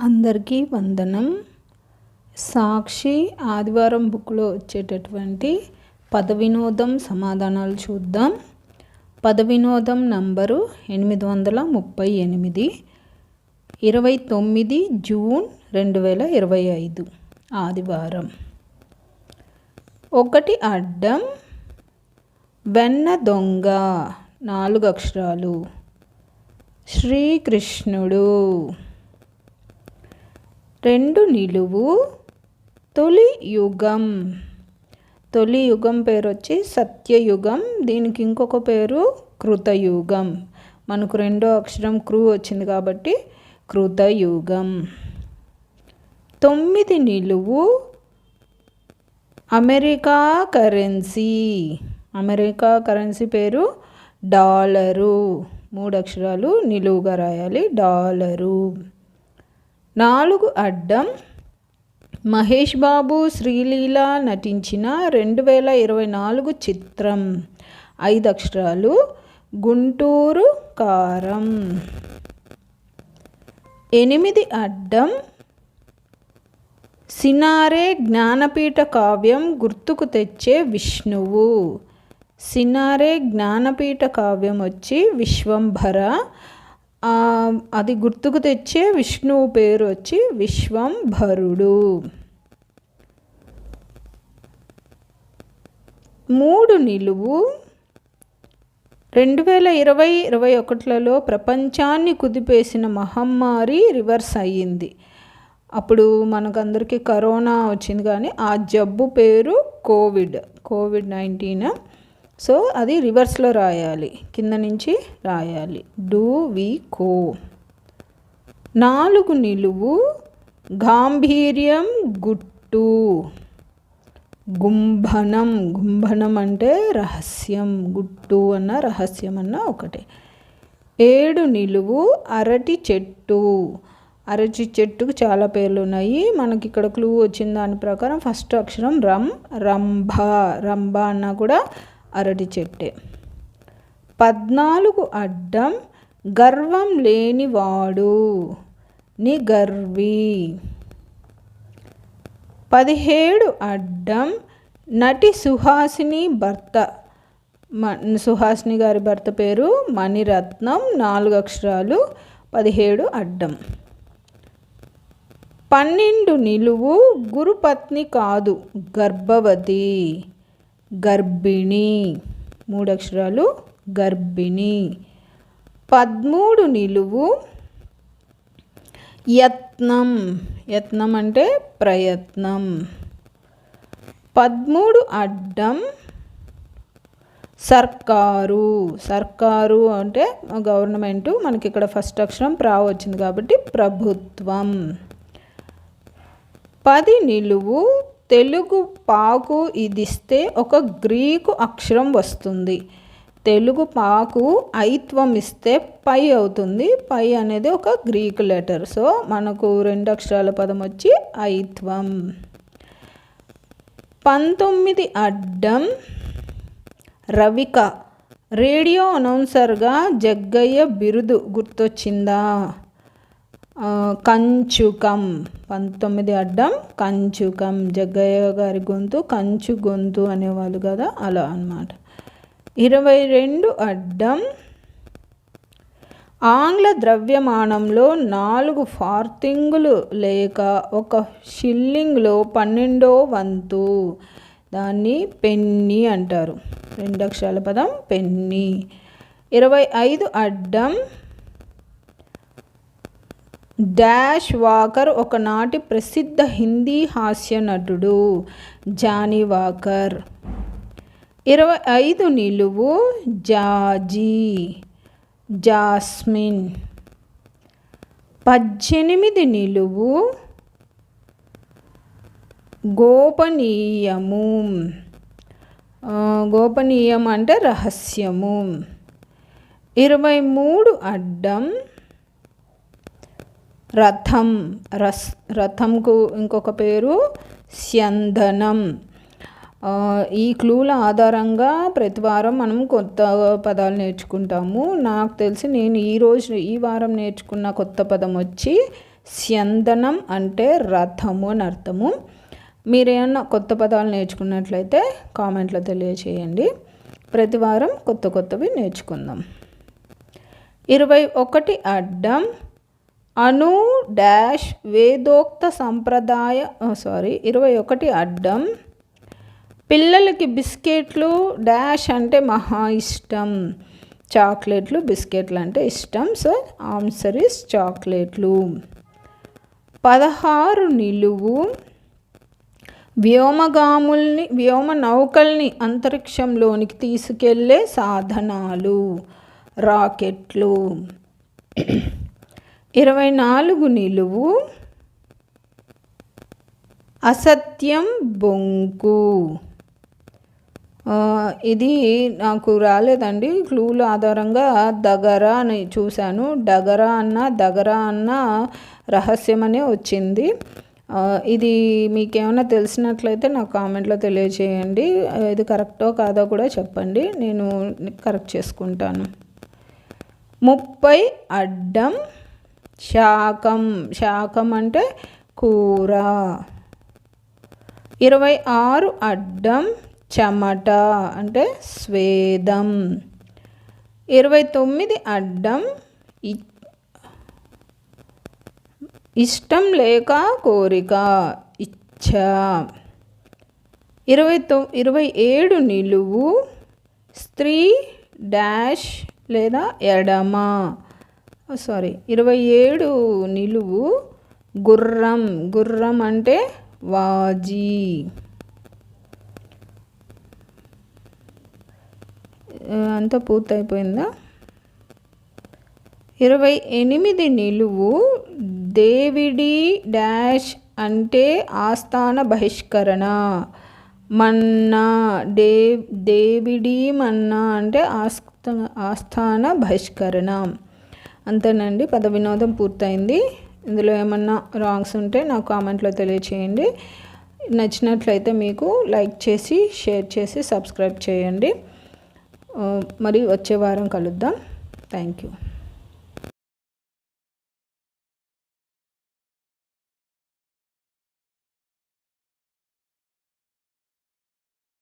అందరికీ వందనం. సాక్షి ఆదివారం బుక్లో వచ్చేటటువంటి పద వినోదం సమాధానాలు చూద్దాం. పద వినోదం నంబరు ఎనిమిది వందల ముప్పై ఎనిమిది ఇరవై తొమ్మిది జూన్ రెండు వేల ఇరవై ఐదు ఆదివారం. ఒకటి అడ్డం వెన్న దొంగ నాలుగు అక్షరాలు శ్రీకృష్ణుడు. రెండు నిలువు తొలి యుగం. తొలి యుగం పేరు వచ్చి సత్యయుగం. దీనికి ఇంకొక పేరు కృతయుగం. మనకు రెండో అక్షరం క్రూ వచ్చింది కాబట్టి కృతయుగం. తొమ్మిది నిలువు అమెరికా కరెన్సీ. అమెరికా కరెన్సీ పేరు డాలరు. మూడు అక్షరాలు నిలువుగా రాయాలి. డాలరు. నాలుగు అడ్డం. మహేష్ బాబు శ్రీలీల నటించిన రెండు వేల ఇరవై నాలుగు చిత్రం. ఐదు అక్షరాలు. గుంటూరు కారం. ఎనిమిది అడ్డం. సినారే జ్ఞానపీఠ కావ్యం గుర్తుకు తెచ్చే విష్ణువు. సినారే జ్ఞానపీఠ కావ్యం వచ్చి విశ్వంభర. అది గుర్తుకు తెచ్చే విష్ణువు పేరు వచ్చి విశ్వంభరుడు మూడు నిలువు. రెండు వేల ఇరవై ఇరవై ఒకటిలలో ప్రపంచాన్ని కుదిపేసిన మహమ్మారి రివర్స్ అయ్యింది. అప్పుడు మనకందరికీ కరోనా వచ్చింది కానీ ఆ జబ్బు పేరు కోవిడ్ కోవిడ్ నైన్టీన్. సో అది రివర్స్లో రాయాలి. కింద నుంచి రాయాలి. డూ వి కో. నాలుగు నిలువు గాంభీర్యం గుట్టు. గుంభనం. గుంభనం అంటే రహస్యం. గుట్టు అన్న రహస్యం అన్న ఒకటే. ఏడు నిలువు అరటి చెట్టు. అరటి చెట్టుకు చాలా పేర్లు ఉన్నాయి. మనకి ఇక్కడ క్లూ వచ్చిన దాని ప్రకారం ఫస్ట్ అక్షరం రం రంభ. రంభ అన్న కూడా అరటి చెట్టే. పద్నాలుగు అడ్డం గర్వం లేనివాడు నిగర్వి. పదిహేడు అడ్డం నటి సుహాసిని భర్త. సుహాసిని గారి భర్త పేరు మణిరత్నం నాలుగు అక్షరాలు పదిహేడు అడ్డం. పన్నెండు నిలువు గురుపత్ని కాదు గర్భవతి. గర్భిణి. మూడు అక్షరాలు గర్భిణి. పదమూడు నిలువు యత్నం. యత్నం అంటే ప్రయత్నం. పదమూడు అడ్డం సర్కారు. సర్కారు అంటే గవర్నమెంట్ మనకి ఇక్కడ ఫస్ట్ అక్షరం ప్రా వచ్చింది కాబట్టి ప్రభుత్వం. పది నిలువు తెలుగు పాకు ఇదిస్తే ఒక గ్రీకు అక్షరం వస్తుంది. తెలుగు పాకు ఐత్వం ఇస్తే పై అవుతుంది. పై అనేది ఒక గ్రీక్ లెటర్. సో మనకు రెండు అక్షరాల పదం వచ్చి ఐత్వం. పంతొమ్మిది అడ్డం రవిక. రేడియో అనౌన్సర్గా జగ్గయ్య బిరుదు గుర్తొచ్చిందా? కంచుకం పంతొమ్మిది అడ్డం కంచుకం జగ్గయ్య గారి గొంతు కంచు గొంతు అనేవాళ్ళు కదా అలా అనమాట ఇరవై రెండు అడ్డం ఆంగ్ల ద్రవ్యమానంలో నాలుగు ఫార్తింగులు లేక ఒక షిల్లింగ్లో పన్నెండో వంతు. దాన్ని పెన్ని అంటారు. రెండు అక్షరాల పదం పెన్ని. ఇరవై ఐదు అడ్డం డాష్ వాకర్ ఒకనాటి ప్రసిద్ధ హిందీ హాస్య నటుడు జానీ వాకర్. ఇరవై ఐదు నిలువు జాజీ జాస్మిన్. పద్దెనిమిది నిలువు గోపనీయము గోపనీయం అంటే రహస్యము. ఇరవై మూడు అడ్డం రథం రస్ రథంకు ఇంకొక పేరు స్యందనం. ఈ క్లూల ఆధారంగా ప్రతి వారం మనం కొత్త పదాలు నేర్చుకుంటాము. నాకు తెలిసి నేను ఈరోజు ఈ వారం నేర్చుకున్న కొత్త పదం వచ్చి స్యందనం అంటే రథము అని అర్థము. మీరేమన్నా కొత్త పదాలు నేర్చుకున్నట్లయితే కామెంట్లో తెలియచేయండి. ప్రతి వారం కొత్త కొత్తవి నేర్చుకుందాం. ఇరవై ఒకటి అడ్డం అను డాష్ వేదోక్త సంప్రదాయ సారీ ఇరవై ఒకటి అడ్డం. పిల్లలకి బిస్కెట్లు డాష్ అంటే మహా ఇష్టం. చాక్లెట్లు బిస్కెట్లు అంటే ఇష్టం. సో ఆన్సర్ ఇస్ చాక్లెట్లు. పదహారు నిలువు. వ్యోమగాముల్ని వ్యోమ నౌకల్ని అంతరిక్షంలోనికి తీసుకెళ్ళే సాధనాలు. రాకెట్లు. ఇరవై నాలుగు నిలువు. అసత్యం బొంకు ఇది నాకు రాలేదండి. క్లూల ఆధారంగా దగరా అని చూశాను. డగరా అన్న దగరా అన్న రహస్యమనే వచ్చింది. ఇది మీకేమైనా తెలిసినట్లయితే నాకు కామెంట్లో తెలియజేయండి ఇది కరెక్టో కాదో కూడా చెప్పండి. నేను కరెక్ట్ చేసుకుంటాను. ముప్పై అడ్డం. శాకం శాకం అంటే కూర. ఇరవై ఆరు అడ్డం చెమట అంటే స్వేదం. ఇరవై తొమ్మిది అడ్డం ఇష్టం లేక కోరిక ఇచ్చ. ఇరవై తొ ఇరవై ఏడు నిలువు స్త్రీ డాష్ లేదా ఎడమ. సారీ ఇరవై ఏడు నిలువు గుర్రం. గుర్రం అంటే వాజీ. అంతా పూర్తయిపోయిందా? ఇరవై ఎనిమిది నిలువు దేవిడి డాష్ అంటే ఆస్థాన బహిష్కరణ. మన్నా దే దేవిడి మన్నా అంటే ఆస్థ ఆస్థాన బహిష్కరణ. అంతేనండి. పద వినోదం పూర్తయింది. ఇందులో ఏమన్నా రాంగ్స్ ఉంటే నాకు కామెంట్లో తెలియచేయండి. నచ్చినట్లయితే మీకు లైక్ చేసి షేర్ చేసి సబ్స్క్రైబ్ చేయండి. మరి వచ్చే వారం కలుద్దాం. Thank you.